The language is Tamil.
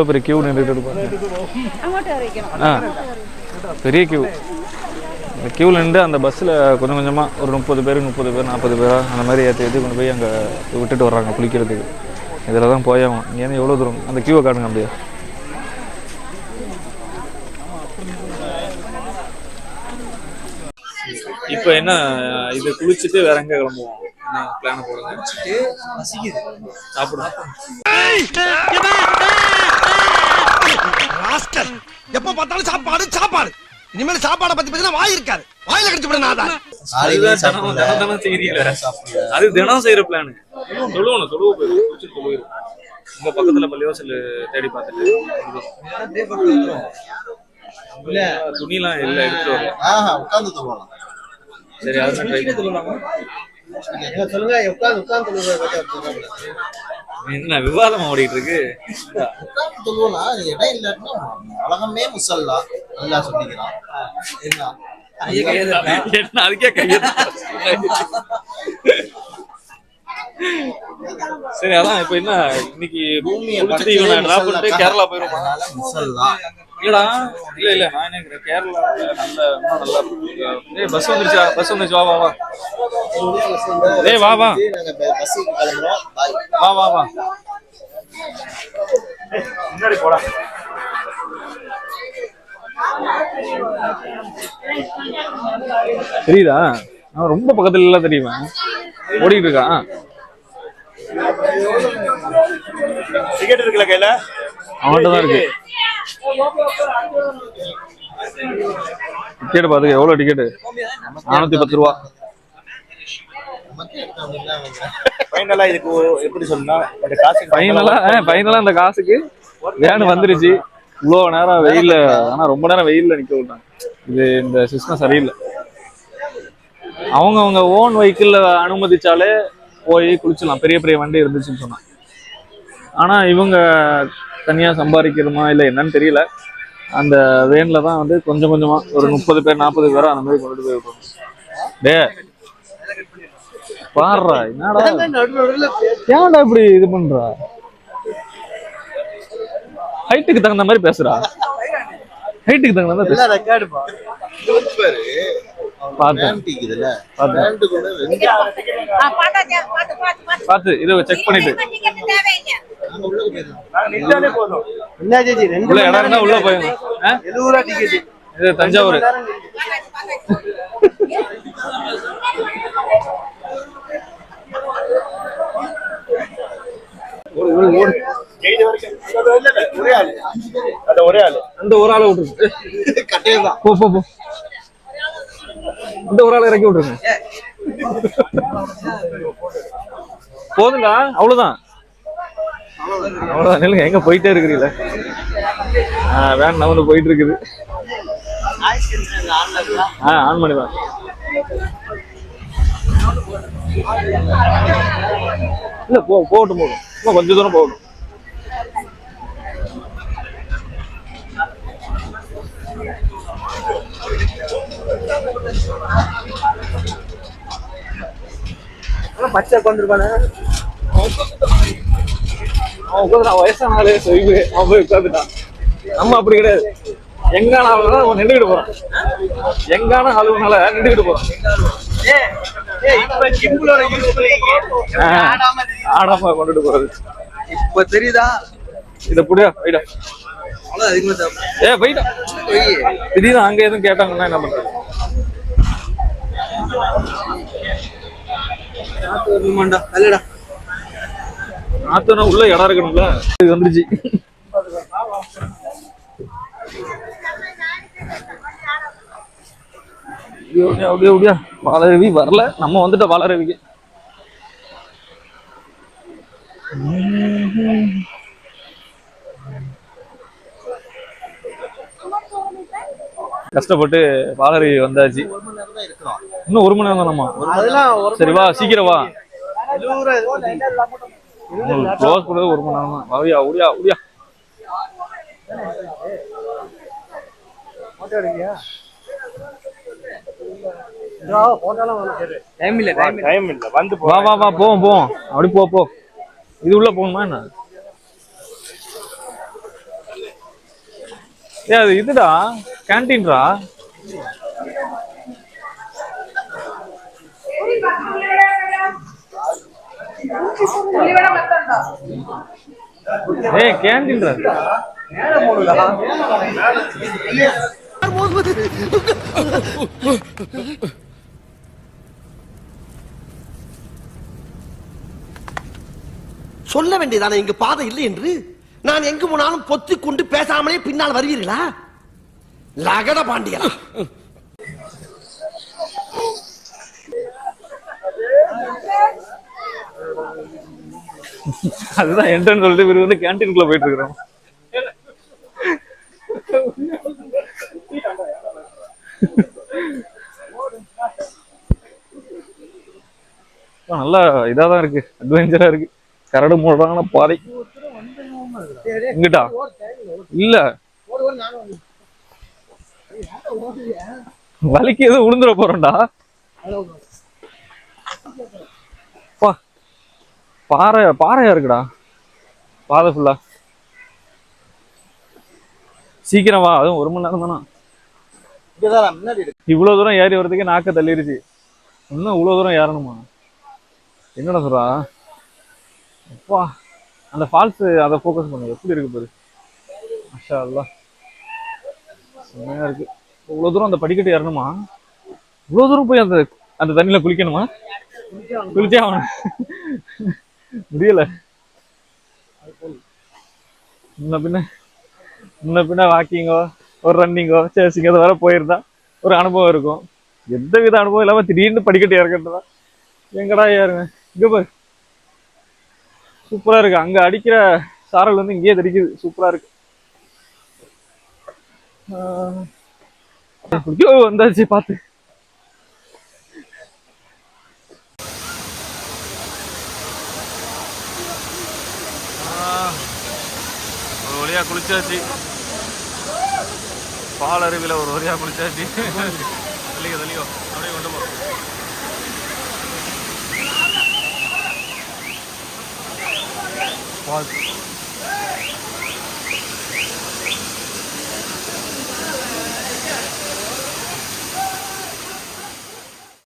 எவ்வளோ பெரிய கியூ நின்றுட்டு பாருங்க ஆ பெரிய கியூ அந்த கியூவில் நின்று அந்த பஸ்ஸில் கொஞ்சம் கொஞ்சமாக ஒரு முப்பது பேர் முப்பது பேர் நாற்பது பேர் அந்த மாதிரி ஏற்றி ஏற்றி கொண்டு போய் அங்கே விட்டுட்டு வர்றாங்க குளிக்கிறதுக்கு இதில் தான் போய் ஆகும் ஏன்னா எவ்வளோ தூரம் அந்த கியூவை காட்டுங்க அப்படியே இப்போ என்ன இதை குளிச்சுட்டு வேற எங்க கிளம்புவோம் என்ன பிளான போடுங்க சாப்பிடுவோம் ராஸ்கல் எப்ப பார்த்தாலும் சாப்பாடு சாப்பாடு. இனிமேல் சாப்பாடை பத்தி பேசினா வாய் இருக்காது. வாயில கடிச்சு விட நான். அது தினம் செய்யற பிளான் தொழுவணும் தொழுவு போயிடும் குளிச்சுட்டு தொழுவிடும் உங்க பக்கத்துல பள்ளிவாசல் தேடி பார்த்துட்டு துணிலாம் இல்ல எடுத்துட்டு வரல உட்கார்ந்து தூங்கலாம் சரி அதுதான் ட்ரை சொல்லுங்க. உட்கார்ந்து உட்கார்ந்து என்ன விவாதம் ஓடிட்டு இருக்கு தொழுவலாம் இடம் இல்லாட்டினா உலகமே முசல்லா நல்லா சொல்லிக்கிறான். என்ன? அதுக்கே சரி அதான் இப்ப என்ன? இன்னைக்கு பண்ணிட்டு கேரளா போயிருமா முசல்லா. இல்லடா இல்ல இல்ல நான் நினைக்கிறேன் கேரளா நல்ல இன்னும் நல்லா ஏய் பஸ் வந்துருச்சா? பஸ் வந்துருச்சு வா வா வா. ஏய் வா வா. வா வா வா. முன்னாடி போடா. தெரியுதா? அவன் ரொம்ப பக்கத்துல எல்லாம் தெரியுமா? ஓடிட்டு இருக்கான் டிக்கெட் இருக்குல்ல கையில? அவன்கிட்ட தான் இருக்கு. டிக்கெட் பாத்துக்க எவ்வளவு டிக்கெட் நானூத்தி பத்து ரூபா. ஃபைனலா இதுக்கு எப்படி சொல்லணும்னா இந்த காசு ஃபைனலா ஃபைனலா அந்த காசுக்கு வேன் வந்துருச்சு. இவ்வளோ நேரம் வெயில்ல ஆனா ரொம்ப நேரம் வெயில்ல நிக்க விட்டாங்க. இது இந்த சிஸ்டம் சரியில்லை. அவங்க அவங்க ஓன் வெஹிக்கிள்ல அனுமதிச்சாலே போய் குளிச்சலாம் பெரிய பெரிய வண்டி இருந்துச்சுன்னு சொன்னாங்க ஆனால் இவங்க தனியாக சம்பாதிக்கிறோமா இல்லை என்னன்னு தெரியல. அந்த வேனில் தான் வந்து கொஞ்சம் கொஞ்சமாக ஒரு முப்பது பேர் நாற்பது பேர் அந்த மாதிரி கொண்டுட்டு போய் டே பாடுறா என்னடா ஏன்டா இப்படி இது பண்ணுறா ஹைட்டுக்கு தகுந்த மாதிரி பேசுறா ஹைட்டுக்கு தகுந்த மாதிரி பேசுறா ரெக்கார்டு பாத்து இதை செக் பண்ணிட்டு. உள்ள என்ன இடம் உள்ள போயிருங்க. எழுபது ரூபா டிக்கெட் இது தஞ்சாவூர். ஒரே ஆளு அந்த ஒரு ஆளை போ போ போ. இந்த ஒரு ஆளை இறக்கி விட்டுருங்க. போதுங்களா அவ்வளவுதான். அவ்வளோதான் நில்லுங்க எங்கே போயிட்டே இருக்கிறீங்களே? ஆ வேன் நவந்து போயிட்டு இருக்குது ஆ ஆன் பண்ணிதான் இல்லை இல்ல போ போகட்டும் போகட்டும். இன்னும் கொஞ்சம் தூரம் போகட்டும். பச்சை உட்காந்துருப்பானே அவன் உட்காந்துட்டான் வயசான ஆளு சொய்வு அவன் போய் உட்காந்துட்டான் நம்ம அப்படி கிடையாது. எங்கான ஆளுனால அவன் நின்றுக்கிட்டு போறான். எங்கான ஆளுனால நின்றுக்கிட்டு போறான். ஆடாம கொண்டுட்டு போறது. இப்ப தெரியுதா? இத புடியா போயிடா. ஏ போயிடா திடீர்னு அங்க எதுவும் கேட்டாங்கன்னா என்ன பண்றது? வரணுமாண்டா. அல்லடா ஆத்தனா உள்ள இடம் இருக்கணும்ல? இது வந்துருச்சு. அப்படியே அப்படியே பாலருவி வரல. நம்ம வந்துட்ட பாலருவிக்கு கஷ்டப்பட்டு பாலருவி வந்தாச்சு. ஒரு மணி நேரம் தான் இருக்கிறோம் இன்னும் ஒரு மணி நேரம் தானம்மா அதெல்லாம் ஒரு சரி வா சீக்கிரம் வா. ரூபா க்ளோஸ் பண்ணது ஒரு மணி நேரம் தான் வாவியா உடியா உடியா டைம் இல்ல டைம் டைம் இல்ல. வந்து வா வா வா போவோம் போவோம். அப்படி போ போ. இது உள்ள போகணுமா என்ன? ஏ அது இதுடா கேன்டீன்ரா ஏய் கேன்டீன்ரா சொல்ல வேண்டியதான இங்கு பாதை இல்லை என்று? நான் எங்கு போனாலும் பொத்திக் கொண்டு பேசாமலே பின்னால் வருவீர்களா? லகட பாண்டியா அதுதான் என்ட்ரன் சொல்லிட்டு இவரு வந்து கேன்டீனுக்குள்ள போயிட்டு இருக்கிறோம் நல்லா இதா தான் இருக்கு. அட்வென்ச்சரா இருக்கு. கரடு முரடான பாதை. இங்கிட்டா? இல்ல. வலிக்கு எதுவும் உளுந்துட போறோம்டா. பா பாறை பாறையா இருக்குடா. பாதை ஃபுல்லா சீக்கிரம் வா அதுவும் ஒரு மணி நேரம் தானா? இவ்வளவு தூரம் ஏறி வர்றதுக்கே நாக்க தள்ளிடுச்சு. இன்னும் இவ்வளவு தூரம் ஏறணுமா? என்னடா சொல்றா? அப்பா அந்த ஃபால்ஸ் அதை ஃபோக்கஸ் பண்ணு. எப்படி இருக்கு பாரு. மாஷா அல்லா செம்மையா இருக்கு. இவ்வளவு தூரம் அந்த படிக்கட்டு ஏறணுமா? இவ்வளவு தூரம் போய் அந்த அந்த தண்ணியில குளிக்கணுமா? குளிச்சே ஆகணும். முடியல. முன்ன பின்ன முன்ன பின்ன வாக்கிங்கோ ஒரு ரன்னிங்கோ சேசிங்கோ அது வர போயிருந்தா ஒரு அனுபவம் இருக்கும். எந்த வித அனுபவம் இல்லாம திடீர்னு படிக்கட்டு இறக்கட்டுதான் எங்கடா ஏறுங்க இங்க பாரு. சூப்பரா இருக்கு. அங்க அடிக்கிற சாரல் வந்து இங்கேயே தெரிக்குது. சூப்பரா இருக்கு. ஆஹ் வந்தாச்சு பாத்து. வழியாக வழியா குளிச்சாச்சு. பால் அருவியில் ஒரு வழியாக குளிச்சாச்சு. தள்ளிக்கோ தள்ளிக்கோ. அப்படியே கொண்டு போ. பால்.